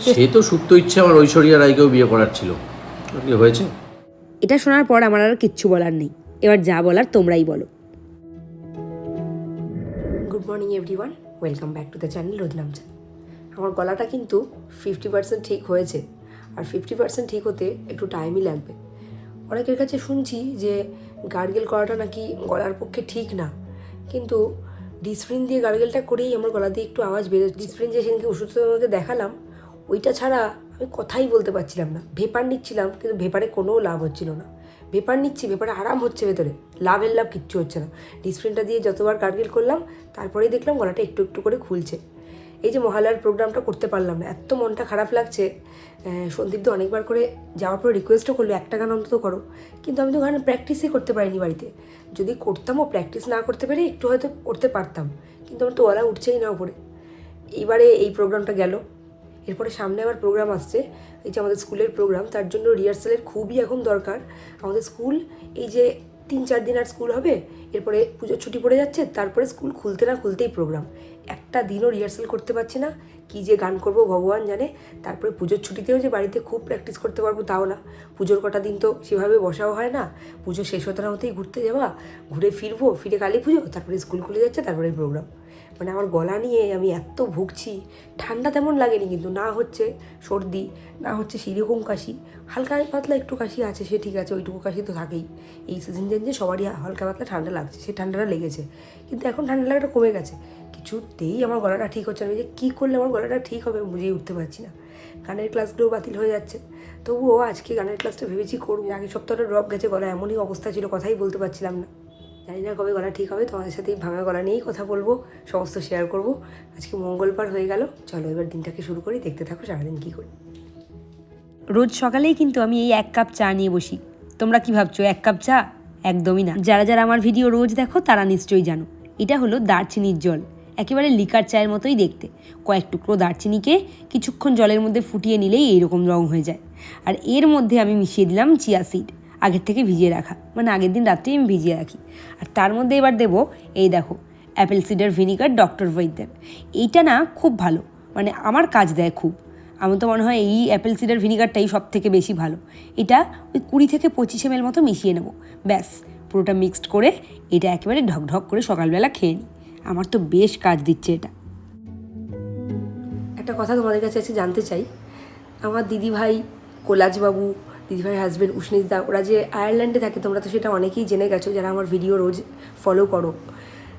সে তো সুপ্ত ইচ্ছে আমার ঐশ্বরিয়া রায়কেও বিয়ে করার ছিল। কি হয়েছে? এটা শোনার পর আমার আর কিচ্ছু বলার নেই। এবার যা বলার তোমরাই বলো। Good morning everyone welcome back to the channel Rodnamcha আমার গলাটা কিন্তু ফিফটি পার্সেন্ট ঠিক হয়েছে। আর ফিফটি পার্সেন্ট ঠিক হতে একটু টাইমই লাগবে। অনেকের কাছে শুনছি যে গার্গেল করাটা নাকি গলার পক্ষে ঠিক না। কিন্তু ডিসপ্রিন দিয়ে গার্গেলটা করেই আমার গলা দিয়ে একটু আওয়াজ বেরোচ্ছে। ডিসপ্রিন যে সেদিনকে ওষুধ তোমাকে দেখালাম ওইটা ছাড়া আমি কথাই বলতে পারছিলাম না। ভেপার নিচ্ছিলাম, কিন্তু ভেপারে কোনো লাভ হচ্ছিল না। ভেপার নিচ্ছি, ভেপারে আরাম হচ্ছে ভেতরে। লাভের লাভ কিচ্ছু হচ্ছে না। ডিসপ্রিনটা দিয়ে যতবার গার্গেল করলাম, তারপরেই দেখলাম গলাটা একটু একটু করে খুলছে। এই যে মহালয়ার প্রোগ্রামটা করতে পারলাম না, এত মনটা খারাপ লাগছে। সন্দীপ তো অনেকবার করে যাওয়ার পরে রিকোয়েস্টও করল, একটা গান অন্তত করো। কিন্তু আমি তো গান প্র্যাকটিসই করতে পারিনি বাড়িতে। যদি করতামও প্র্যাকটিস না করতে পেরে একটু হয়তো করতে পারতাম। কিন্তু আমার তো ওলা উঠছেই না ওপরে এইবারে এই প্রোগ্রামটা গেল। এরপরে সামনে আবার প্রোগ্রাম আসছে। এই যে আমাদের স্কুলের প্রোগ্রাম তার জন্য রিহার্সালের খুবই এখন দরকার। আমাদের স্কুল এই যে তিন চার দিন আর স্কুল হবে, এরপরে পুজোর ছুটি পড়ে যাচ্ছে, তারপরে স্কুল খুলতে না খুলতেই প্রোগ্রাম একটা দিনও রিহার্সাল করতে পারছি না, কী যে গান করব ভগবান জানে, তারপরে পুজোর ছুটিতেও যে বাড়িতে খুব প্র্যাকটিস করতে পারব তাও না। পুজোর কটা দিন তো সেভাবে বসাও হয় না, পুজো শেষ হতে না হতেই ঘুরতে যাওয়া ঘুরে ফিরবো, ফিরে কালী পুজো, তারপরে স্কুল খুলে যাচ্ছে, তারপরে প্রোগ্রাম মানে আমার গলা নিয়ে আমি এত ভুগছি। ঠান্ডা তেমন লাগেনি কিন্তু না হচ্ছে সর্দি, না হচ্ছে সেরকম কাশি। হালকা পাতলা একটু কাশি আছে, সে ঠিক আছে, ওইটুকু কাশি তো থাকেই। এই সিজন চেঞ্জে সবারই হালকা পাতলা ঠান্ডা লাগছে সে ঠান্ডাটা লেগেছে। কিন্তু এখন ঠান্ডা লাগাটা কমে গেছে। কিছুতেই আমার গলাটা ঠিক হচ্ছে না যে কী করলে আমার গলাটা ঠিক হবে বুঝেই উঠতে পারছি না। গানের ক্লাসগুলোও বাতিল হয়ে যাচ্ছে। তবুও আজকে গানের ক্লাসটা ভেবেছি করব। আগের সপ্তাহটা ড্রপ গেছে গলা এমনই অবস্থা ছিল, কথাই বলতে পারছিলাম না। জানি না কবে গলা ঠিক হবে, তোমাদের সাথে ভাঙা গলা নিয়েই কথা বলব, সমস্ত শেয়ার করব। আজকে মঙ্গলবার হয়ে গেল, চলো এবার দিনটাকে শুরু করি, দেখতে থাকো সারাদিন কী করি। রোজ সকালেই কিন্তু আমি এই এক কাপ চা নিয়ে বসি। তোমরা কি ভাবছ, এক কাপ চা? একদমই না। যারা যারা আমার ভিডিও রোজ দেখো, তারা নিশ্চয়ই জানো। এটা হলো দারচিনির জল, একেবারে লিকার চায়ের মতোই দেখতে। কয়েক টুকরো দারচিনিকে কিছুক্ষণ জলের মধ্যে ফুটিয়ে নিলেই এইরকম রং হয়ে যায়। আর এর মধ্যে আমি মিশিয়ে দিলাম চিয়া সিড আগের থেকে ভিজিয়ে রাখা। মানে আগের দিন রাত্রেই আমি ভিজিয়ে রাখি। আর তার মধ্যে এবার দেবো, এই দেখো অ্যাপেল সিডার ভিনিগার ডক্টর বৈদ্যের এইটা না খুব ভালো মানে আমার কাজ দেয় খুব। আমার তো মনে হয় এই অ্যাপেল সিডার ভিনিগারটাই সব থেকে বেশি ভালো। এটা ওই কুড়ি থেকে পঁচিশ এম মতো মিশিয়ে নেব। ব্যাস, পুরোটা মিক্সড করে এটা একেবারে ঢকঢক করে সকালবেলা খেয়ে নিই। আমার তো বেশ কাজ দিচ্ছে এটা। একটা কথা তোমাদের কাছে আছে জানতে চাই। আমার দিদিভাই, কোলাজবাবু দিদিভাই হাজব্যান্ড উষ্ণিসদা ওরা যে আয়ারল্যান্ডে থাকে, তোমরা তো সেটা অনেকেই জেনে গেছো যারা আমার ভিডিও রোজ ফলো করো।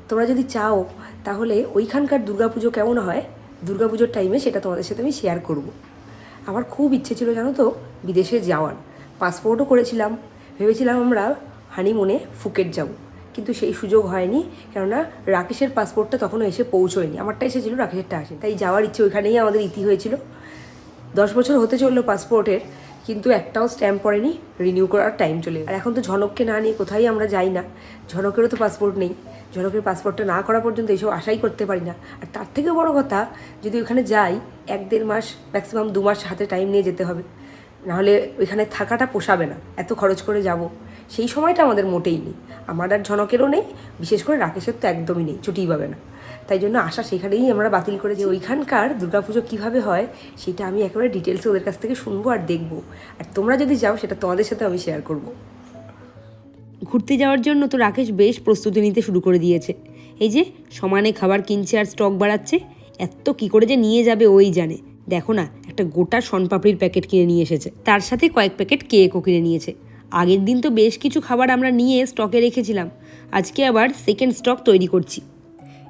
তোমরা যদি চাও, তাহলে ওইখানকার দুর্গাপুজো কেমন হয়, দুর্গাপুজোর টাইমে সেটা তোমাদের সাথে আমি শেয়ার করব। আমার খুব ইচ্ছে ছিল জানো তো, বিদেশে যাওয়ার। পাসপোর্টও করেছিলাম। ভেবেছিলাম আমরা হানিমুনে ফুকেট যাব। কিন্তু সেই সুযোগ হয়নি, কেননা রাকেশের পাসপোর্টটা তখনও এসে পৌঁছয়নি। আমারটা এসেছিল রাকেশেরটা আসে তাই যাওয়ার ইচ্ছে ওইখানেই আমাদের ইতি হয়েছিল। দশ বছর হতে চলল পাসপোর্টের কিন্তু একটাও স্ট্যাম্প পড়েনি রিনিউ করার টাইম চলে আর এখন তো ঝনককে না নিয়ে কোথায় আমরা যাই না? ঝনকেরও তো পাসপোর্ট নেই। ঝনকের পাসপোর্টটা না করা পর্যন্ত এইসব আশাই করতে পারি না। আর তার থেকেও বড় কথা, যদি ওখানে যাই, এক দেড় মাস ম্যাক্সিমাম দু মাস হাতে টাইম নিয়ে যেতে হবে। নাহলে ওইখানে থাকাটা পোষাবে না, এত খরচ করে যাব। সেই সময়টা আমাদের মোটেই নেই। আমার আর ঝনকেরও নেই, বিশেষ করে রাকেশের তো একদমই নেই, ছুটিই পাবে না। তাই জন্য আশা সেখানেই আমরা বাতিল করে যে ওইখানকার দুর্গাপুজো কীভাবে হয়, সেটা আমি একেবারে ডিটেলসে ওদের কাছ থেকে শুনব আর দেখব। আর তোমরা যদি যাও, সেটা তোমাদের সাথে আমি শেয়ার করব। ঘুরতে যাওয়ার জন্য তো রাকেশ বেশ প্রস্তুতি নিতে শুরু করে দিয়েছে। এই যে, সমানে খাবার কিনছে আর স্টক বাড়াচ্ছে, এত কি করে যে নিয়ে যাবে ওই জানে। দেখো না, একটা গোটা শনপাপড়ির প্যাকেট কিনে নিয়ে এসেছে। তার সাথে কয়েক প্যাকেট কেকও কিনে নিয়েছে। আগের দিন তো বেশ কিছু খাবার আমরা নিয়ে স্টকে রেখেছিলাম। আজকে আবার সেকেন্ড স্টক তৈরি করছি।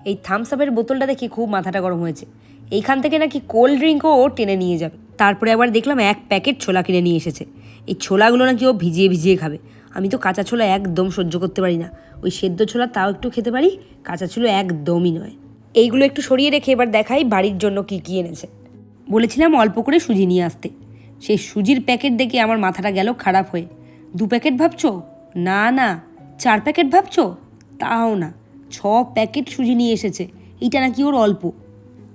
এই থামস আপের বোতলটা দেখে খুব মাথাটা গরম হয়েছে। এইখান থেকে নাকি কোল্ড ড্রিঙ্কও ও টেনে নিয়ে যাবে। তারপরে আবার দেখলাম এক প্যাকেট ছোলা কিনে নিয়ে এসেছে। এই ছোলাগুলো নাকি ও ভিজিয়ে ভিজিয়ে খাবে। আমি তো কাঁচা ছোলা একদম সহ্য করতে পারি না। ওই সেদ্ধ ছোলা তাও একটু খেতে পারি, কাঁচা ছোলা একদমই নয়। এইগুলো একটু সরিয়ে রেখে এবার দেখাই বাড়ির জন্য কী কী এনেছে। বলেছিলাম অল্প করে সুজি নিয়ে আসতে। সেই সুজির প্যাকেট দেখে আমার মাথাটা গেল খারাপ হয়ে। দু প্যাকেট ভাবছ? না না। চার প্যাকেট ভাবছ? তাও না। ছ প্যাকেট সুজি নিয়ে এসেছে। এইটা নাকি ওর অল্প।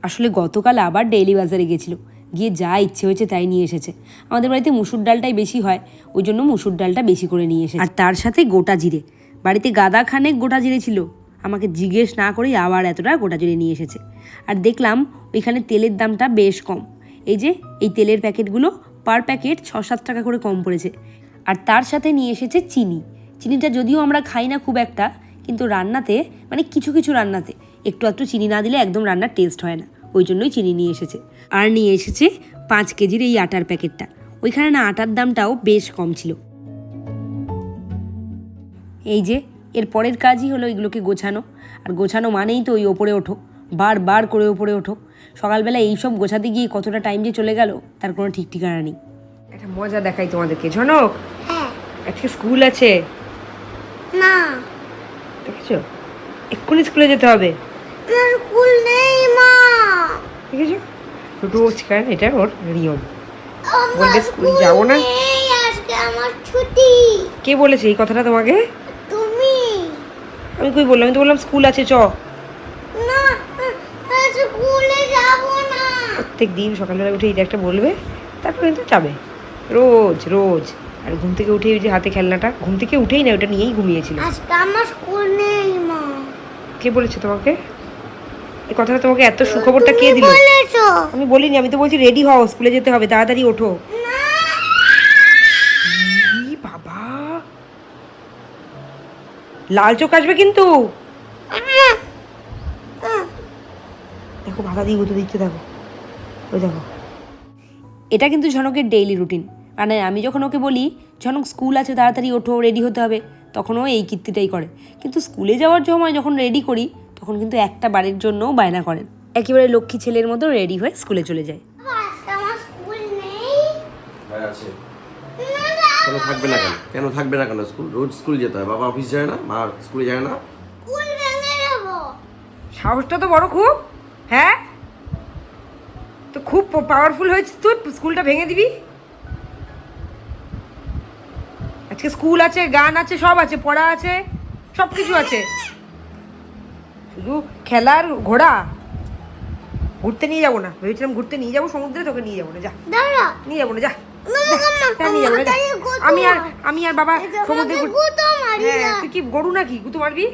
আসলে গতকাল আবার ডেইলি বাজারে গেছিল। গিয়ে যা ইচ্ছে হয়েছে তাই নিয়ে এসেছে। আমাদের বাড়িতে মুসুর ডালটাই বেশি হয়, ওই জন্য মুসুর ডালটা বেশি করে নিয়ে এসেছে। আর তার সাথে গোটা জিরে। বাড়িতে গাদা খানেক গোটা জিরে ছিল। আমাকে জিজ্ঞেস না করেই আবার এতটা গোটা জিরে নিয়ে এসেছে। আর দেখলাম ওইখানে তেলের দামটা বেশ কম। এই যে, এই তেলের প্যাকেটগুলো পার প্যাকেট ছ সাত টাকা করে কম পড়েছে। আর তার সাথে নিয়ে এসেছে চিনি। চিনিটা যদিও আমরা খাই না খুব একটা কিন্তু রান্নাতে মানে কিছু কিছু রান্নাতে একটু একটু চিনি না দিলে একদম রান্নার টেস্ট হয় না। ওই জন্যই চিনি নিয়ে এসেছে। আর নিয়ে এসেছে পাঁচ কেজির এই আটার প্যাকেটটা। ওইখানে না আটার দামটাও বেশ কম ছিল। এই যে এর পরের কাজই হলো এগুলোকে গোছানো। আর গোছানো মানেই তো ওই ওপরে ওঠো। বারবার করে ওপরে ওঠো। সকালবেলা এইসব গোছাতে গিয়ে কতটা টাইম যে চলে গেল তার কোনো ঠিক ঠিকানা নেই। একটা মজা দেখাই তোমাদেরকে। ঝনক! হ্যাঁ। আজকে স্কুল আছে? না। দেখেছ? এক্ষুনি স্কুলে যেতে হবে। স্কুল নেই মা। দেখেছ? রোজ কারণ এটা ওর নিয়ম। বলবে স্কুল স্কুল যাব না? আমার ছুটি। কে বলেছে এই কথাটা তোমাকে? তুমি। আমি কই বললাম? আমি তো বললাম স্কুল আছে চ। না স্কুলে যাব না। প্রত্যেক দিন সকালবেলা উঠে এটা একটা বলবে তারপর কিন্তু যাবে। রোজ রোজ। আর ঘুম থেকে উঠে ওই যে হাতে খেলনাটা ঘুম থেকে উঠেই না ওটা নিয়েই ঘুমিয়েছিল। আজকে আমার স্কুল নেই মা। কে বলেছে তোমাকে? এই কথাটা তোমাকে এত সুখবরটা কে দিল? আমি বলিনি আমি তো বলছি রেডি হও স্কুলে যেতে হবে তাড়াতাড়ি ওঠো। বাবা। লাল চোখ আসবে কিন্তু। দেখো বাধা দিয়ে গুঁতো দিচ্ছে দেখো। ওই দেখো। এটা কিন্তু ঝনকের ডেইলি রুটিন মানে আমি যখন ওকে বলি ঝনক স্কুল আছে তাড়াতাড়ি ওঠো রেডি হতে হবে তখন ও এই কীর্তিটাই করে। কিন্তু স্কুলে যাওয়ার সময় যখন রেডি করি তখন কিন্তু একটা বাড়ির জন্যও বায়না করেন একেবারে লক্ষ্মী ছেলের মতো রেডি হয়ে স্কুলে চলে যায়। কেন থাকবে না কেন? কেন থাকবে না কেন? স্কুল রোজ স্কুল যেতে হয়। বাবা অফিস যায় না মা স্কুলে যায় না। স্কুল ভেঙে যাব সাহসটা তো বড় খুব হ্যাঁ? তো খুব পাওয়ারফুল হয়েছে তুই স্কুলটা ভেঙে দিবি? আজকে স্কুল আছে গান আছে সব আছে পড়া আছে সব কিছু আছে। শুধু খেলার ঘোড়া। ঘুরতে নিয়ে যাব না ভেবেছিলাম ঘুরতে নিয়ে যাব সমুদ্রে তোকে নিয়ে যাব না যা। নিয়ে যাব না যা। না না না যা, নিয়ে যাব যা। আমি আর আমি আর বাবা সমুদ্রে হ্যাঁ তুই কি গরু নাকি? গুতু মারবি?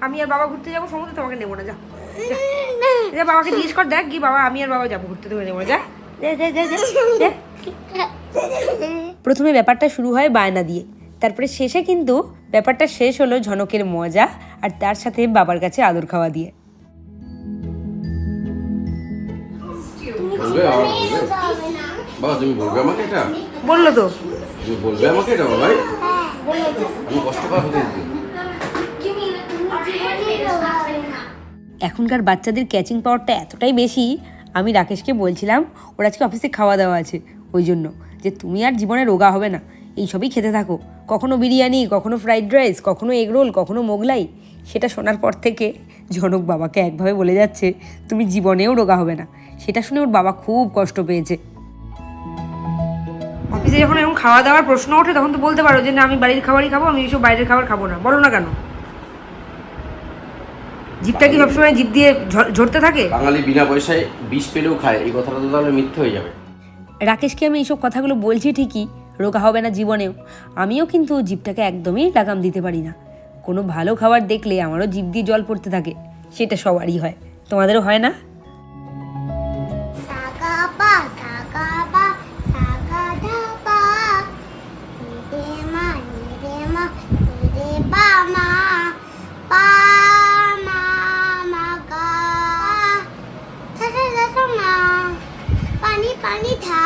আমি আর বাবা ঘুরতে যাব সমুদ্রে তোমাকে নেব না যা। যা। বাবাকে জিজ্ঞেস কর দেখ গিয়ে বাবা আমি আর বাবা যাব ঘুরতে তোকে নেব না, যা, যা, যা, যা। প্রথমে ব্যাপারটা শুরু হয় বায়না দিয়ে। তারপরে শেষে কিন্তু ব্যাপারটা শেষ হলো ঝনকের মজা আর তার সাথে বাবার কাছে আদর খাওয়া দিয়ে। বলল তো। বলবে আমাকে এটা বাবাই? আমি কষ্ট এখনকার বাচ্চাদের ক্যাচিং পাওয়ারটা এতটাই বেশি আমি রাকেশকে বলছিলাম ওর আজকে অফিসে খাওয়া দাওয়া আছে ওই জন্য। যে তুমি আর জীবনে রোগা হবে না। এইসবই খেতে থাকো। কখনো বিরিয়ানি কখনো ফ্রাইড রাইস কখনো এগ রোল কখনো মোগলাই। সেটা শোনার পর থেকে জনক বাবাকে একভাবে বলে যাচ্ছে তুমি জীবনেও রোগা হবে না। সেটা শুনে ওর বাবা খুব কষ্ট পেয়েছে। অফিসে যখন এরকম খাওয়া দাওয়ার প্রশ্ন ওঠে তখন তো বলতে পারো যে না আমি বাড়ির খাবারই খাব আমি এইসব বাইরের খাবার খাব না। বলো না কেন? জিপটা কি সবসময় জিপ দিয়ে ঝরতে থাকে? বাঙালি বিনা পয়সায় বিষ পেলেও খায়। এই কথাটা তো তাহলে মিথ্যে হয়ে যাবে। রাকেশকে আমি এইসব কথাগুলো বলছি ঠিকই, রোগা হবে না জীবনেও। আমিও কিন্তু জিপটাকে একদমই লাগাম দিতে পারি না। কোনো ভালো খাবার দেখলে আমারও জিভ দিয়ে জল পড়তে থাকে, সেটা সবারই হয়। তোমাদেরও হয় না? পানি থা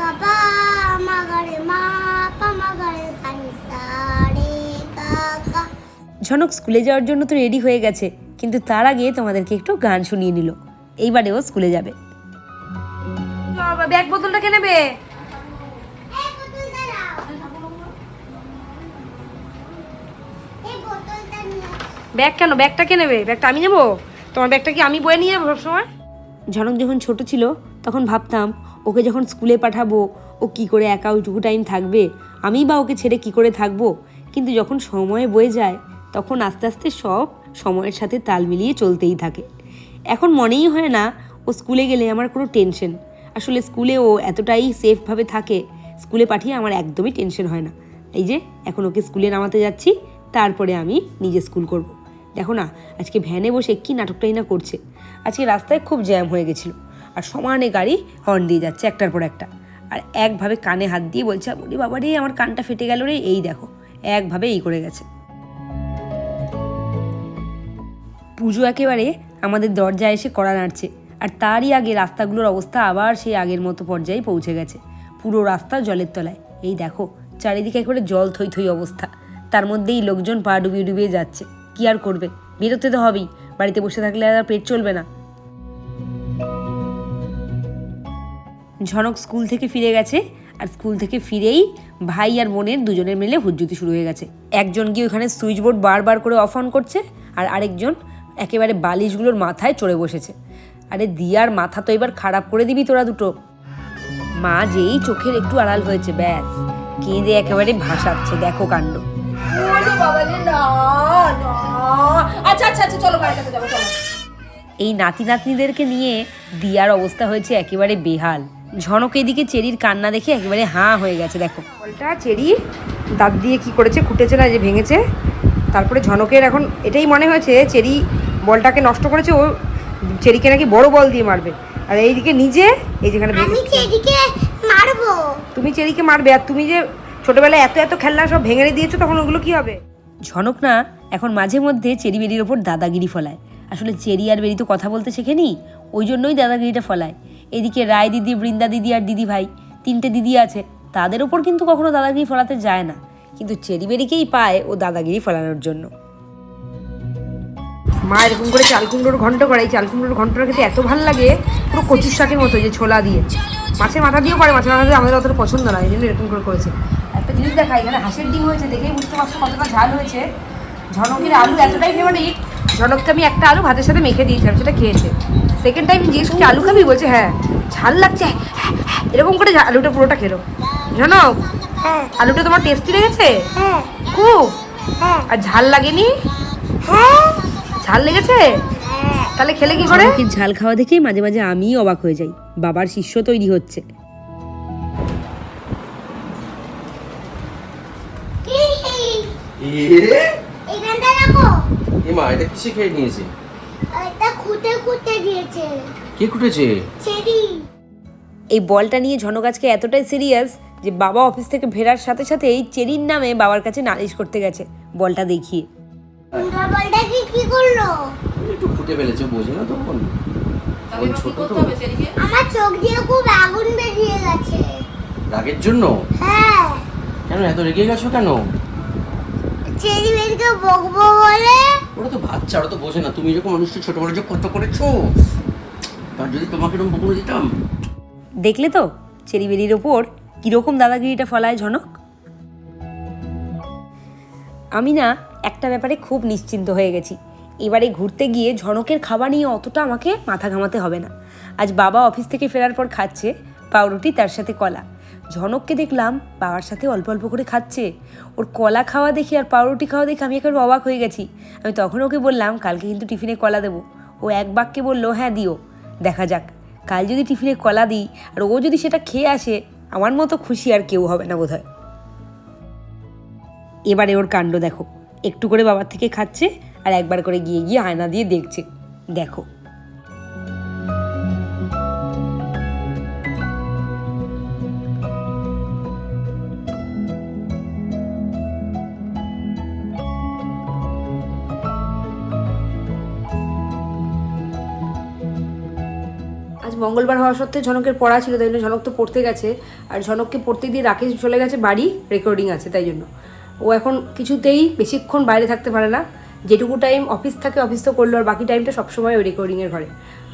গা পা মা মা ঝনক স্কুলে যাওয়ার জন্য তো রেডি হয়ে গেছে কিন্তু তার আগে তোমাদেরকে একটু গান শুনিয়ে নিল। এইবারেও স্কুলে যাবে। ব্যাগ বোতলটা কে নেবে? এই বোতলটা দাও এই বোতলটা নিয়ে ব্যাগ কেন? ব্যাগটা কে নেবে? ব্যাগটা আমি নেব? তোমার ব্যাগটা কি আমি বয়ে নিয়ে যাব সবসময়? ঝনক যখন ছোট ছিল, তখন ভাবতাম, ওকে যখন স্কুলে পাঠাবো, ও কি করে একা ওইটুকু টাইম থাকবে? আমি বা ওকে ছেড়ে কি করে থাকব? কিন্তু যখন সময় বয়ে যায়, তখন আস্তে আস্তে সব সময়ের সাথে তাল মিলিয়ে চলতেই থাকে। এখন মনেই হয় না, ও স্কুলে গেলে আমার কোনো টেনশন আসলে স্কুলে ও এতটাই সেফভাবে থাকে, স্কুলে পাঠিয়ে আমার একদমই টেনশন হয় না। এই যে, এখন ওকে স্কুলে নামাতে যাচ্ছি, তারপরে আমি নিজে স্কুল করব। দেখো না, আজকে ভ্যানে বসে কি নাটকটাই না করছে। আজকে রাস্তায় খুব জ্যাম হয়ে গেছিল। আর সমানে গাড়ি হর্ন দিয়ে যাচ্ছে একটার পর একটা। আর একভাবে কানে হাত দিয়ে বলছে, বলি বাবা রে, আমার কানটা ফেটে গেল রে। এই দেখো, একভাবে এই করে গেছে। পুজো একেবারে আমাদের দরজায় এসে কড়া নাড়ছে। আর তারই আগে রাস্তাগুলোর অবস্থা আবার সেই আগের মতো পর্যায়ে পৌঁছে গেছে। পুরো রাস্তা জলের তলায়। এই দেখো, চারিদিকে একেবারে জল থই থই অবস্থা। তার মধ্যেই লোকজন পা ডুবিয়ে ডুবিয়ে যাচ্ছে। কি আর করবে? বেরোতে তো হবেই। বাড়িতে বসে থাকলে আর পেট চলবে না। ঝনক স্কুল থেকে ফিরে গেছে আর স্কুল থেকে ফিরেই ভাই আর বোনের দুজনের মিলে হুজ্জুতি শুরু হয়ে গেছে। একজন গিয়ে ওখানে সুইচ বোর্ড বারবার করে অফ অন করছে আর আরেকজন একেবারে বালিশগুলোর মাথায় চড়ে বসেছে। আরে দিয়ার মাথা তো এবার খারাপ করে দিবি তোরা দুটো। মা যেই চোখের একটু আড়াল হয়েছে, ব্যাস, কেঁদে একেবারে ভাসাচ্ছে, দেখো কাণ্ড। চলো এই নাতি নাতনিদেরকে নিয়ে দিয়ার অবস্থা হয়েছে একেবারে বেহাল। ঝনক এদিকে চেরির কান্না দেখে একেবারে হাঁ হয়ে গেছে দেখো। বলটা চেরি দাঁত দিয়ে কি করেছে খুঁটেছে না যে ভেঙেছে। তারপরে ঝনকের এখন এটাই মনে হয়েছে চেরি বলটাকে নষ্ট করেছে ও চেরিকে নাকি বড় বল দিয়ে মারবে। আর এইদিকে নিজে এই যেখানে আমি। সেদিকে মারবো। তুমি চেরিকে মারবে আর তুমি যে ছোটবেলায় এত এত খেলনা সব ভেঙে দিয়েছ তখন ওগুলো কি হবে? ঝনক না এখন মাঝে মধ্যে চেরি বেরির ওপর দাদাগিরি ফলায়। আসলে চেরি আর বেরি তো কথা বলতে শেখেনি ওই জন্যই দাদাগিরিটা ফলায়। এদিকে রায় দিদি, বৃন্দা দিদি আর দিদি ভাই, তিনটে দিদি আছে, তাদের ওপর কিন্তু কখনো দাদাগিরি ফলাতে যায় না। কিন্তু চেরি বেরিকেই পায় ও দাদাগিরি ফলানোর জন্য। মা এরকম করে চাল কুমড়োর ঘন্ট করে এই চাল কুমড়োর ঘন্টটা খেতে এত ভালো লাগে, পুরো কচুর শাকের মতো যে ছোলা দিয়ে। মাছের মাথা দিয়েও করে মাছের মাথা দিয়ে আমাদের অতটা পছন্দ না, এই জন্য এরকম করে করেছে। একটা জিনিস দেখা, এখানে হাঁসের ডিম হয়েছে, দেখেই বুঝতে পারছ কতটা ঝাল হয়েছে। ঝনকের আলু এতটাই ফেভারিট ঝনককে আমি একটা আলু ভাতের সাথে মেখে দিয়েছিলাম, সেটা খেয়েছে। সেকেন্ড টাইম জিজ্ঞেস করছি আলু খাবি? বলছে হ্যাঁ। ঝাল লাগছে। হ্যাঁ, হ্যাঁ, এরকম করে আলুটা পুরোটা খেলো। ঝনক হ্যাঁ। আলুটা তোমার টেস্টি লেগেছে? হ্যাঁ। খুব? হ্যাঁ। আর ঝাল লাগেনি? হ্যাঁ। ঝাল লেগেছে? হ্যাঁ। তাহলে খেলে কি করে? ঝাল খাওয়া দেখেই মাঝে মাঝে আমিই অবাক হয়ে যাই। বাবার শিষ্য তৈরি হচ্ছে। কি এখানটা রাখো। মা এটা কিসে খেয়ে নিয়েছে? খুঁটে খুঁটে দিয়েছে। কে কুটেছে? চেরি। এই বলটা নিয়ে ঝনক আজকে এতটাই সিরিয়াস যে বাবা অফিস থেকে ফেরার সাথে সাথে এই চেরির নামে বাবার কাছে নালিশ করতে গেছে বলটা দেখিয়ে। বলটা কি কি করল? একটু ফুটে ফেলেছে বোঝে না তখন। ওই আমার চোখ দিয়ে খুব আগুন বেরিয়ে গেছে। রাগের জন্য? হ্যাঁ। কেন এত রেগে গেছো কেন? চেরি বেরিকে বকবো বলে? ওরা তো বাচ্চা ওরা তো বোঝে না। তুমি এরকম মানুষটা ছোট বড় যে কত করেছ? তার যদি তোমাকে এরকম দিতাম। দেখলে তো চেরিবেরির ওপর কীরকম দাদাগিরিটা ফলায় ঝনক? আমি না একটা ব্যাপারে খুব নিশ্চিন্ত হয়ে গেছি। এবারে ঘুরতে গিয়ে ঝনকের খাবার নিয়ে অতটা আমাকে মাথা ঘামাতে হবে না। আজ বাবা অফিস থেকে ফেরার পর খাচ্ছে পাউরুটি তার সাথে কলা। ঝনককে দেখলাম বাবার সাথে অল্প অল্প করে খাচ্ছে। ওর কলা খাওয়া দেখি আর পাউরুটি খাওয়া দেখে আমি একেবারে অবাক হয়ে গেছি। আমি তখন ওকে বললাম, কালকে কিন্তু টিফিনে কলা দেবো। ও এক বাক্যে বলল হ্যাঁ দিও, দেখা যাক। কাল যদি টিফিনে কলা দিই আর ও যদি সেটা খেয়ে আসে, আমার মতো খুশি আর কেউ হবে না বোধহয়। এবারে ওর কাণ্ড দেখো। একটু করে বাবার থেকে খাচ্ছে আর একবার করে গিয়ে গিয়ে আয়না দিয়ে দেখছে। দেখো। মঙ্গলবার হওয়া সত্ত্বেও ঝনকের পড়া ছিল, তাই জন্য ঝনক তো পড়তে গেছে। আর ঝনককে পড়তে দিয়ে রাকেশ চলে গেছে বাড়ি রেকর্ডিং আছে, তাই জন্য। ও এখন কিছুতেই বেশিক্ষণ বাইরে থাকতে পারে না। যেটুকু টাইম অফিস থাকে অফিস তো করল, আর বাকি টাইমটা সবসময় ওই রেকর্ডিংয়ের ঘরে।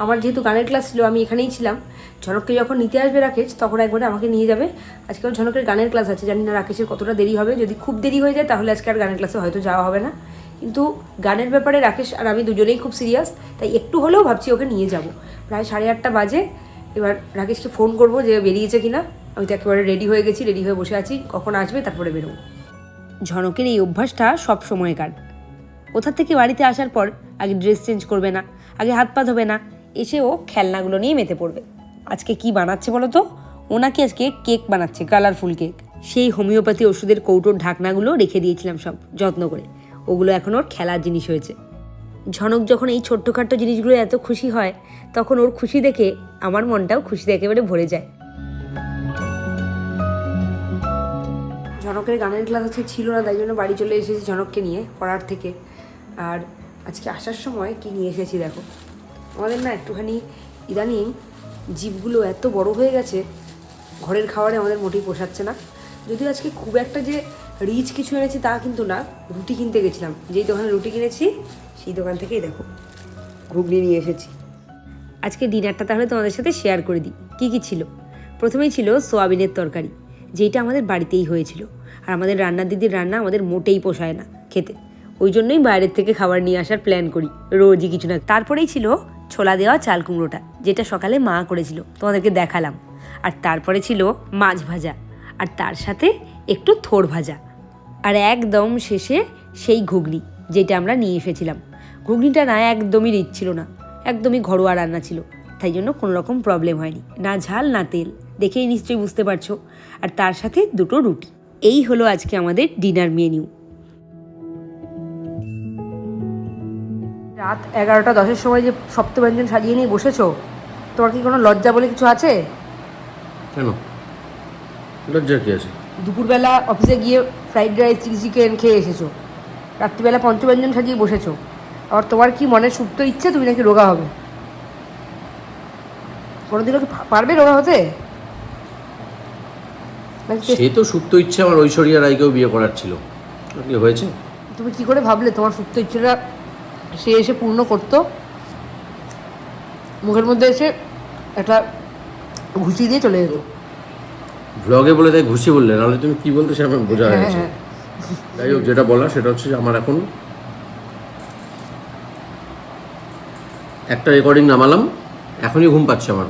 আমার যেহেতু গানের ক্লাস ছিল, আমি এখানেই ছিলাম। ঝনককে যখন নিতে আসবে রাকেশ, তখন একবারে আমাকে নিয়ে যাবে। আজকে ঝনকের গানের ক্লাস আছে, জানি না রাকেশের কতটা দেরি হবে। যদি খুব দেরি হয়ে যায়, তাহলে আজকে আর গানের ক্লাসে হয়তো যাওয়া হবে না। কিন্তু গানের ব্যাপারে রাকেশ আর আমি দুজনেই খুব সিরিয়াস তাই একটু হলেও ভাবছি ওকে নিয়ে যাব। প্রায় সাড়ে আটটা বাজে, এবার রাকেশকে ফোন করব যে বেরিয়েছে কিনা। আমি তো একেবারে রেডি হয়ে গেছি রেডি হয়ে বসে আছি, কখন আসবে তারপরে বেরোবো। ঝনকের এই অভ্যাসটা সব সময়কার কোথা থেকে বাড়িতে আসার পর আগে ড্রেস চেঞ্জ করবে না, আগে হাত পা ধোবে না, এসে ও খেলনাগুলো নিয়ে মেতে পড়বে। আজকে কি বানাচ্ছে বলো তো ও নাকি আজকে কেক বানাচ্ছে কালারফুল কেক সেই হোমিওপ্যাথি ওষুধের কৌটোর ঢাকনাগুলো রেখে দিয়েছিলাম সব, যত্ন করে। ওগুলো এখন ওর খেলার জিনিস হয়েছে। ঝনক যখন এই ছোট্টখাট্ট জিনিসগুলো এত খুশি হয়, তখন ওর খুশি দেখে আমার মনটাও খুশিতে একেবারে ভরে যায়। ঝনকের গানের ক্লাস আজকে ছিল না, তাই জন্য বাড়ি চলে এসেছি ঝনককে নিয়ে, পড়ার থেকে। আর আজকে আসার সময় কি নিয়ে এসেছি দেখো। আমাদের না একটুখানি ইদানিং জীবগুলো এত বড় হয়ে গেছে, ঘরের খাবারে আমাদের মোটেই পোষাচ্ছে না। যদিও আজকে খুব একটা যে রিচ কিছু এনেছি তা কিন্তু না, রুটি কিনতে গেছিলাম। যেই দোকানে রুটি কিনেছি, সেই দোকান থেকেই দেখো, ঘুগনি নিয়ে এসেছি। আজকে ডিনারটা তাহলে তোমাদের সাথে শেয়ার করে দিই। কী কী ছিল? প্রথমেই ছিল সোয়াবিনের তরকারি যেটা আমাদের বাড়িতেই হয়েছিল। আর আমাদের রান্নার দিদির রান্না আমাদের মোটেই পোষায় না খেতে। ওই জন্যই বাইরের থেকে খাবার নিয়ে আসার প্ল্যান করি, রোজই কিছু না। তারপরেই ছিল ছোলা দেওয়া চাল কুমড়োটা, যেটা সকালে মা করেছিল, তোমাদেরকে দেখালাম। আর তারপরে ছিল মাছ ভাজা। আর তার সাথে একটু থোড় ভাজা। আর একদম শেষে সেই ঘুগনি যেটা আমরা নিয়ে এসেছিলাম। ঘুগনিটা না একদমই রিচ ছিল না একদমই ঘরোয়া রান্না ছিল। তাই জন্য কোনো রকম প্রবলেম হয়নি। না ঝাল না তেল দেখেই নিশ্চয়ই বুঝতে পারছ। আর তার সাথে দুটো রুটি। এই হলো আজকে আমাদের ডিনার মেনু রাত এগারোটা দশের সময় যে সপ্তব্যঞ্জন সাজিয়ে নিয়ে বসেছো তোমার কি কোনো লজ্জা বলে কিছু আছে? কেন? লজ্জা কি আছে? দুপুরবেলা অফিসে গিয়ে ফ্রাইড রাইস চিলি চিকেন খেয়ে এসেছ। রাত্রিবেলা পঞ্চব্যঞ্জন সাজিয়ে বসেছো। আবার তোমার কি মনে সুপ্ত ইচ্ছে? তুমি নাকি রোগা হবে। কোনোদিনও কি পারবে রোগা হতে? সে তো সুপ্ত ইচ্ছে আমার ঐশ্বরিয়া রায়কেও বিয়ে করার ছিল। কি হয়েছে? তুমি কি করে ভাবলে? তোমার সুপ্ত ইচ্ছেটা সে এসে পূর্ণ করতো। মুখের মধ্যে এসে একটা ঘুষি দিয়ে চলে যেত ব্লগে বলে তাই ঘুষি বললে নাহলে তুমি কি বলতে সে আমার বোঝা হয়ে হ্যাঁ। যাই হোক যেটা বলা সেটা হচ্ছে আমার এখন একটা রেকর্ডিং নামালাম এখনই ঘুম পাচ্ছে আমার।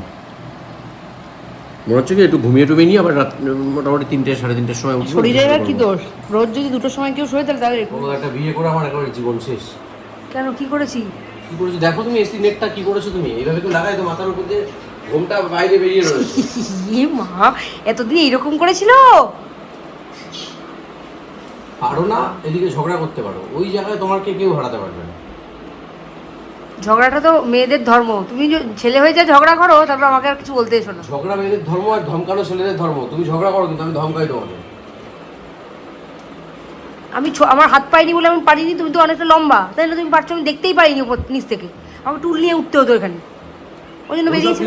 মনে হচ্ছে কি একটু ঘুমিয়ে টুমিয়ে নিয়ে আবার রাত মোটামুটি তিনটে সাড়ে তিনটের সময় উঠবো। শরীরের আর কি দোষ? রোজ যদি দুটোর সময় কেউ শোয় তাহলে তাহলে। একটা বিয়ে করে আমার একেবারে জীবন শেষ। কেন? কি করেছি? কি করেছ? দেখো তুমি এসি নেটটা কি করেছ তুমি? এইভাবে তো লাগাই তো মাথার উপর দিয়ে। ঘুমটা বাইরে বেরিয়ে রয়েছে। এ মা এতদিন এইরকম করেছিল? পারো না এদিকে ঝগড়া করতে পারো। ওই জায়গায় তোমাকে কেউ হারাতে পারবে না। ঝগড়াটা তো মেয়েদের ধর্ম। তুমি যে ছেলে হয়ে যা ঝগড়া করো তারপর আমাকে আর কিছু বলতে এসো না। ঝগড়া মেয়েদের ধর্ম আর ধমকানো ছেলেদের ধর্ম। তুমি ঝগড়া করো কিন্তু আমি ধমকাই তোমাকে। আমি আমার হাত পাইনি বলে আমি পারিনি তুমি তো অনেকটা লম্বা। তাই না তুমি পারছ? আমি দেখতেই পারিনি উপর নিচ থেকে। আমাকে টুল নিয়ে উঠতে হতো এখানে। ওই জন্য বেরিয়েছি।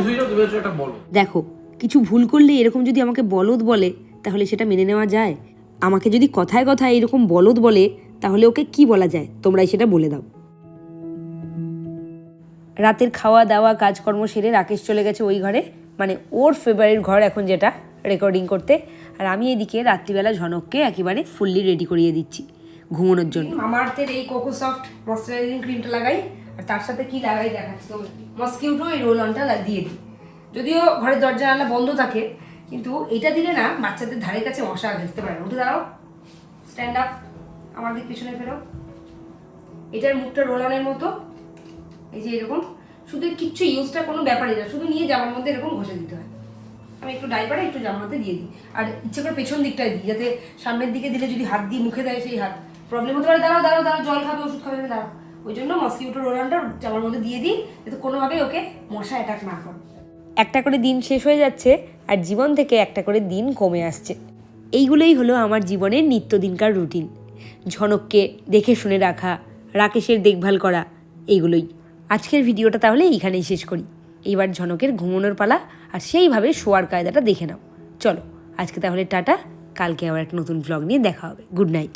দেখো কিছু ভুল করলে এরকম যদি আমাকে বলদ বলে তাহলে সেটা মেনে নেওয়া যায়। আমাকে যদি কথায় কথায় এরকম বলদ বলে তাহলে ওকে কি বলা যায়? তোমরাই সেটা বলে দাও। রাতের খাওয়া দাওয়া কাজকর্ম সেরে রাকেশ চলে গেছে ওই ঘরে। মানে ওর ফেভারিট ঘর এখন যেটা রেকর্ডিং করতে। আর আমি এদিকে রাত্রিবেলা ঝনককে একেবারে ফুললি রেডি করিয়ে দিচ্ছি ঘুমানোর জন্য। আমারদের এই কোকো সফট ময়শ্চারাইজিং ক্রিমটা লাগাই। আর তার সাথে কি লাগাই দেখাচ্ছি তোমাকে মসকিউটো এই রোল অনটা দিয়ে দিই। যদিও ঘরের দরজা জানলা বন্ধ থাকে, কিন্তু এটা দিলে না বাচ্চাদের ধারে কাছে মশা ঘেঁচতে পারে উঠে দাঁড়াও স্ট্যান্ড আপ আমাদের পিছনে ফেরো। এটার মুখটা রোল অনের মতো, এই যে এরকম। শুধু কিচ্ছু ইউজটা কোনো ব্যাপারই না, শুধু নিয়ে জামার মধ্যে এরকম ঘষে দিতে হয়। আমি একটু ডাইপারে একটু জামার মধ্যে দিয়ে দিই। আর ইচ্ছে করে পেছন দিকটায় দিই, যাতে সামনের দিকে দিলে যদি হাত দিয়ে মুখে দেয় সেই হাত। প্রবলেম হতে পারে, দাঁড়াও দাঁড়াও দাঁড়াও, জল খাবে, ওষুধ খাবে, দাঁড়াও। ওই জন্য মসকিউটো রোলানটা জামার মধ্যে দিয়ে দিই, যাতে কোনোভাবেই ওকে মশা অ্যাটাক না করে। একটা করে দিন শেষ হয়ে যাচ্ছে আর জীবন থেকে একটা করে দিন কমে আসছে। এইগুলোই হলো আমার জীবনের নিত্যদিনকার রুটিন ঝনককে দেখে শুনে রাখা, রাকেশের দেখভাল করা, এইগুলোই। আজকের ভিডিওটা তাহলে এইখানেই শেষ করি। এইবার ঝনকের ঘুমানোর পালা আর সেইভাবে শোয়ার কায়দাটা দেখে নাও। চলো, আজকে তাহলে টাটা, কালকে আবার একটা নতুন ব্লগ নিয়ে দেখা হবে। Good night